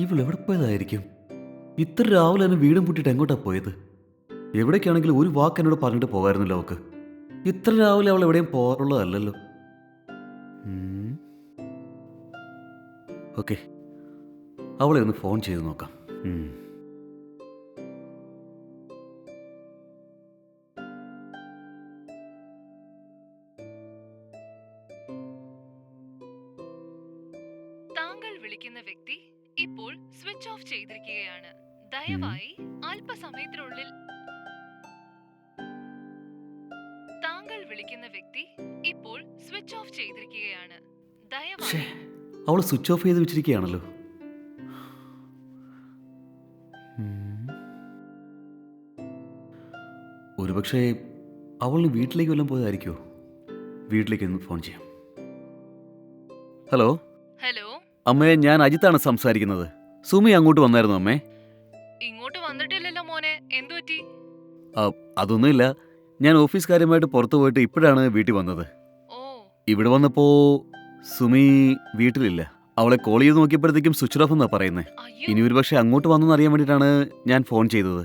ഇവൾ എവിടെ പോയതായിരിക്കും? ഇത്ര രാവിലെ തന്നെ വീടും പൂട്ടിയിട്ട് എങ്ങോട്ടാ പോയത്? എവിടേക്കാണെങ്കിലും ഒരു വാക്ക് എന്നോട് പറഞ്ഞിട്ട് പോകായിരുന്നല്ലോ അവൾക്ക്. ഇത്ര രാവിലെ അവൾ എവിടെയും പോകാറുള്ളതല്ലല്ലോ. ഓക്കെ. അവളെ ഒന്ന് ഫോൺ ചെയ്ത് നോക്കാം. താങ്കൾ വിളിക്കുന്ന വ്യക്തി ഇപ്പോൾ സ്വിച്ച് ഓഫ് ചെയ്തിരിക്കുകയാണ്. ദയവായി അല്പസമയത്തിനുള്ളിൽ താങ്കൾ വിളിക്കുന്ന വ്യക്തി ഇപ്പോൾ സ്വിച്ച് ഓഫ് ചെയ്തിരിക്കുകയാണ്. ദയവായി അവൾ സ്വിച്ച് ഓഫ് ചെയ്ത് വെച്ചിരിക്കുകയാണല്ലോ. ഒരുപക്ഷെ അവൾ വീട്ടിലേക്ക് വല്ലതും പോയതായിരിക്കുമോ വീട്ടിലേക്ക് ഒന്ന് ഫോൺ ചെയ്യാം. ഹലോ? ഹലോ? അമ്മേ ഞാൻ അജിത്താണ് സംസാരിക്കുന്നത്. സുമി അങ്ങോട്ട് വന്നായിരുന്നു അമ്മേ. ഇങ്ങോട്ട് വന്നിട്ടില്ലല്ലോ മോനെ. എന്തു പറ്റി? അതൊന്നുമില്ല. ഞാൻ ഓഫീസ് കാര്യമായിട്ട് പുറത്തു പോയിട്ട് ഇപ്പോഴാണ് വീട്ടിൽ വന്നത്. ഓ. ഇവിടെ വന്നപ്പോ സുമി വീട്ടിലില്ല. അവളെ കോൾ ചെയ്ത് നോക്കിയപ്പോഴത്തേക്കും സ്വിച്ച് ഓഫ് എന്നാ പറയുന്നത് അയ്യോ. ഇനി ഒരു പക്ഷെ അങ്ങോട്ട് വന്നെന്ന് അറിയാൻ വേണ്ടിട്ടാണ് ഞാൻ ഫോൺ ചെയ്തത്.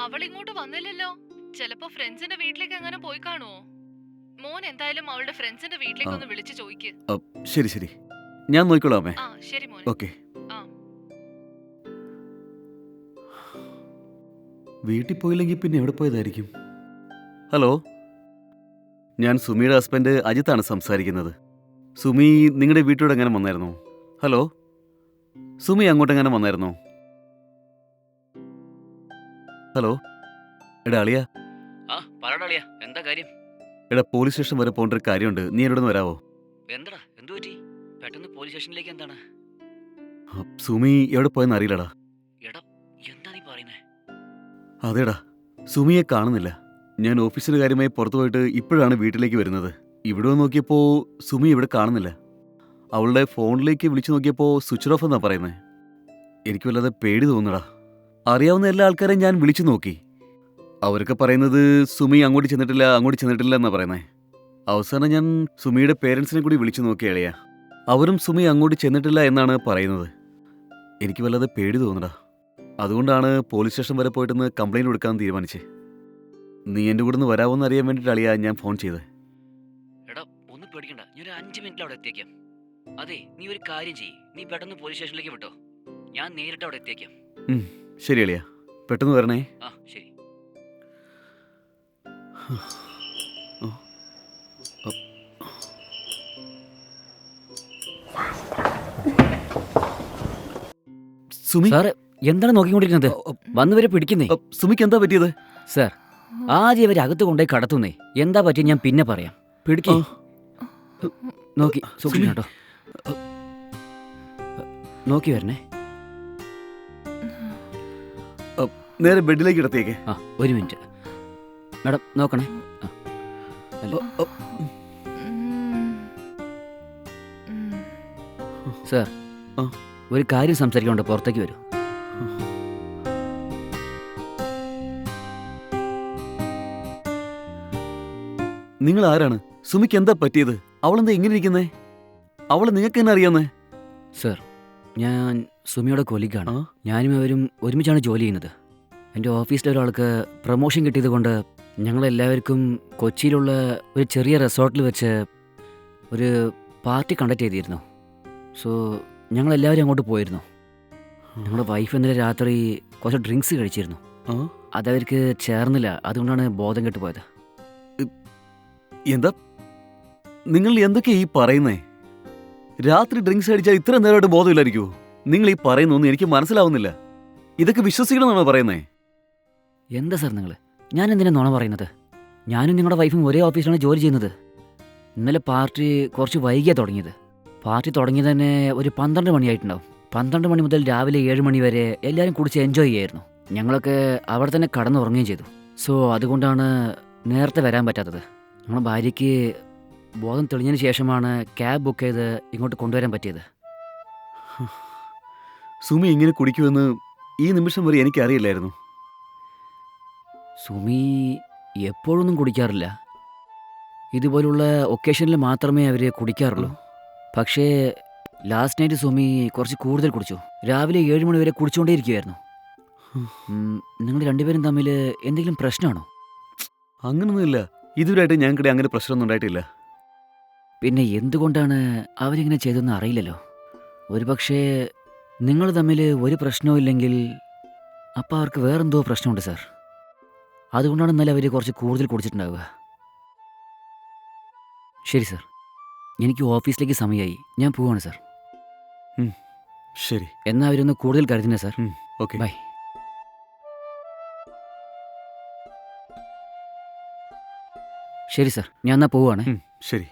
അവൾ ഇങ്ങോട്ട് വന്നില്ലല്ലോ. ചിലപ്പോ ഫ്രണ്ട്സിന്റെ വീട്ടിലേക്ക് അങ്ങനെ പോയി കാണുമോ മോൻ എന്തായാലും അവളുടെ ഫ്രണ്ട്സിന്റെ വീട്ടിലേക്ക് ഒന്ന് വിളിച്ചു ചോദിക്ക്. ശരി ശരി. ഞാൻ നോക്കിക്കോളാം അമ്മേ ആ ശരി മോനെ. ഓക്കെ. ആ. വീട്ടിൽ പോയില്ലെങ്കിൽ പിന്നെ എവിടെ പോയതായിരിക്കും? ഹലോ? ഞാൻ സുമിയുടെ ഹസ്ബൻഡ് അജിത്താണ് സംസാരിക്കുന്നത്. സുമി നിങ്ങളുടെ വീട്ടിലൂടെ എങ്ങനെ വന്നായിരുന്നു? ഹലോ? സുമി അങ്ങോട്ട് എങ്ങനെ വന്നായിരുന്നു? ഹലോ? എടാ അളിയ. എന്താ കാര്യം? എടാ പോലീസ് സ്റ്റേഷൻ വരെ പോകേണ്ട ഒരു കാര്യമുണ്ട്. നീ എന്നോട് ഒന്ന് വരാവോ? എന്തടാ? എന്തു പോലീസ് സ്റ്റേഷനിലേക്ക് എന്താണ്? സുമി എവിടെ പോയെന്ന് അറിയില്ലടാ. എടാ എന്താ നീ പറയുന്നേ? അതേടാ സുമിയെ കാണുന്നില്ല. ഞാൻ ഓഫീസിന്റെ കാര്യമായി പുറത്തു പോയിട്ട് ഇപ്പോഴാണ് വീട്ടിലേക്ക് വരുന്നത്. ഇവിടെ നോക്കിയപ്പോ നോക്കിയപ്പോൾ സുമി ഇവിടെ കാണുന്നില്ല. അവളുടെ ഫോണിലേക്ക് വിളിച്ചു നോക്കിയപ്പോൾ സ്വിച്ച് ഓഫ് എന്നാ പറയുന്നത് എനിക്ക് വല്ലാതെ പേടി തോന്നുടാ അറിയാവുന്ന എല്ലാ ആൾക്കാരെയും ഞാൻ വിളിച്ചു നോക്കി. അവരൊക്കെ പറയുന്നത് സുമി അങ്ങോട്ട് ചെന്നിട്ടില്ല അങ്ങോട്ട് ചെന്നിട്ടില്ല എന്നാ പറയുന്നത് അവസാനം ഞാൻ സുമിയുടെ പേരൻസിനെ കൂടി വിളിച്ചു നോക്കിയാളിയാ അവരും സുമി അങ്ങോട്ട് ചെന്നിട്ടില്ല എന്നാണ് പറയുന്നത്. എനിക്ക് വല്ലാതെ പേടി തോന്നടാ അതുകൊണ്ടാണ് പോലീസ് സ്റ്റേഷൻ വരെ പോയിട്ടൊന്ന് കംപ്ലൈന്റ് കൊടുക്കാൻ തീരുമാനിച്ചേ. നീ എന്റെ കൂടെ നിന്ന് വരാമോന്ന് അറിയാൻ വേണ്ടിയിട്ടാണ് അളിയാ ഞാൻ ഫോൺ ചെയ്തത്. എടാ ഒന്ന് പേടിക്കണ്ട. ഞാൻ ഒരു അഞ്ച് മിനിറ്റിൽ അവിടെ എത്തിയേക്കാം. അതെ നീ ഒരു കാര്യം ചെയ്യ്. നീ പെട്ടെന്ന് പോലീസ് സ്റ്റേഷനിലേക്ക് വിട്ടോ. ഞാൻ നേരിട്ട് അവിടെ എത്തിയേക്കാം. ശരി അളിയ. പെട്ടെന്ന് വരണേ. ആ ശരി. സുമി സാറ് എന്താണ് നോക്കിക്കൊണ്ടിരിക്കുന്നത്? വന്നു വന്നവരെ പിടിക്കുന്നേ. സുമിക്ക് എന്താ പറ്റിയത്? സാർ ആദ്യം അവരെ അകത്ത് കൊണ്ടുപോയി കടത്തുന്നേ. എന്താ പറ്റി ഞാൻ പിന്നെ പറയാം. പിടിക്കോ. നോക്കി. സൂക്ഷിക്കണം നോക്കി വരണേ. നേരെ ബെഡിലേക്ക് ഇടത്തേക്ക്. ആ ഒരു മിനിറ്റ്. മാഡം നോക്കണേ. സാർ ആ. ഒരു കാര്യം സംസാരിക്കാണ്ട് പുറത്തേക്ക് വരൂ. നിങ്ങൾ ആരാണ്? സുമിക്ക് എന്താ പറ്റിയത്? അവളെന്താ ഇങ്ങനെ ഇരിക്കുന്നേ? അവളെ നിങ്ങൾക്ക് തന്നെ അറിയാന്നേ സാർ ഞാൻ സുമിയുടെ കൊലിക്കാണ് ഞാനും അവരും ഒരുമിച്ചാണ് ജോലി ചെയ്യുന്നത്. എന്റെ ഓഫീസിലെ ഒരാൾക്ക് പ്രൊമോഷൻ കിട്ടിയത് കൊണ്ട് ഞങ്ങളെല്ലാവർക്കും കൊച്ചിയിലുള്ള ഒരു ചെറിയ റിസോർട്ടിൽ വെച്ച് ഒരു പാർട്ടി കണ്ടക്ട് ചെയ്തിരുന്നു. സോ ഞങ്ങളെല്ലാവരും അങ്ങോട്ട് പോയിരുന്നു. ഞങ്ങളുടെ വൈഫ് ഇന്നലെ രാത്രി കുറച്ച് ഡ്രിങ്ക്സ് കഴിച്ചിരുന്നു? അതവർക്ക് ചേർന്നില്ല. അതുകൊണ്ടാണ് ബോധം കെട്ട് പോയത്. എന്താ? നിങ്ങൾ എന്തൊക്കെയാ ഈ പറയുന്നേ? രാത്രി ഡ്രിങ്ക്സ് അടിച്ചാൽ ഇത്ര നേരമായിട്ട് ബോധമില്ലായിരിക്കുമോ നിങ്ങൾ ഈ പറയുന്നൊന്നും എനിക്ക് മനസ്സിലാവുന്നില്ല. ഇതൊക്കെ വിശ്വസിക്കണമെന്നാണോ പറയുന്നേ? എന്താ സാർ നിങ്ങൾ ഞാൻ എന്തിനാ നുണ പറയുന്നത്? ഞാനും നിങ്ങളുടെ വൈഫും ഒരേ ഓഫീസിലാണ് ജോലി ചെയ്യുന്നത്. ഇന്നലെ പാർട്ടി കുറച്ച് വൈകിയാണ് തുടങ്ങിയത്. പാർട്ടി തുടങ്ങി തന്നെ ഒരു പന്ത്രണ്ട് മണിയായിട്ടുണ്ടാവും. പന്ത്രണ്ട് മണി മുതൽ രാവിലെ ഏഴ് മണി വരെ എല്ലാവരും കുടിച്ച് എൻജോയ് ചെയ്യായിരുന്നു. ഞങ്ങളൊക്കെ അവിടെ തന്നെ കടന്നുറങ്ങുകയും ചെയ്തു. സോ അതുകൊണ്ടാണ് നേരത്തെ വരാൻ പറ്റാത്തത്. ഞങ്ങളുടെ ഭാര്യയ്ക്ക് ബോധം തെളിഞ്ഞതിന് ശേഷമാണ് ക്യാബ് ബുക്ക് ചെയ്ത് ഇങ്ങോട്ട് കൊണ്ടുവരാൻ പറ്റിയത്. സുമി ഇങ്ങനെ കുടിക്കുമെന്ന് ഈ നിമിഷം വരെ എനിക്കറിയില്ലായിരുന്നു. സുമി എപ്പോഴൊന്നും കുടിക്കാറില്ല. ഇതുപോലുള്ള ഒക്കേഷനിൽ മാത്രമേ അവർ കുടിക്കാറുള്ളൂ. പക്ഷേ ലാസ്റ്റ് നൈറ്റ് സുമി കുറച്ച് കൂടുതൽ കുടിച്ചു. രാവിലെ ഏഴ് മണി വരെ കുടിച്ചുകൊണ്ടേയിരിക്കുമായിരുന്നു നിങ്ങൾ രണ്ടുപേരും തമ്മിൽ എന്തെങ്കിലും പ്രശ്നമാണോ? അങ്ങനൊന്നുമില്ല. ഇതുവരെയായിട്ട് ഞങ്ങൾക്കിടെ അങ്ങനെ പ്രശ്നമൊന്നും ഉണ്ടായിട്ടില്ല. പിന്നെ എന്തുകൊണ്ടാണ് അവരിങ്ങനെ ചെയ്തതെന്ന് അറിയില്ലല്ലോ. ഒരുപക്ഷേ നിങ്ങൾ തമ്മിൽ ഒരു പ്രശ്നവും ഇല്ലെങ്കിൽ അപ്പം അവർക്ക് വേറെന്തോ പ്രശ്നമുണ്ട് സാർ. അതുകൊണ്ടാണ് ഇന്നലെ അവർ കുറച്ച് കൂടുതൽ കുടിച്ചിട്ടുണ്ടാവുക. ശരി സാർ. എനിക്ക് ഓഫീസിലേക്ക് സമയമായി ഞാൻ പോവാണ് സാർ. ശരി. എന്നാൽ അവരൊന്ന് കൂടുതൽ കരുതുന്നേ സാർ. ഓക്കെ. ബൈ. ശരി സാർ. ഞാൻ എന്നാൽ പോവാണ്. ശരി.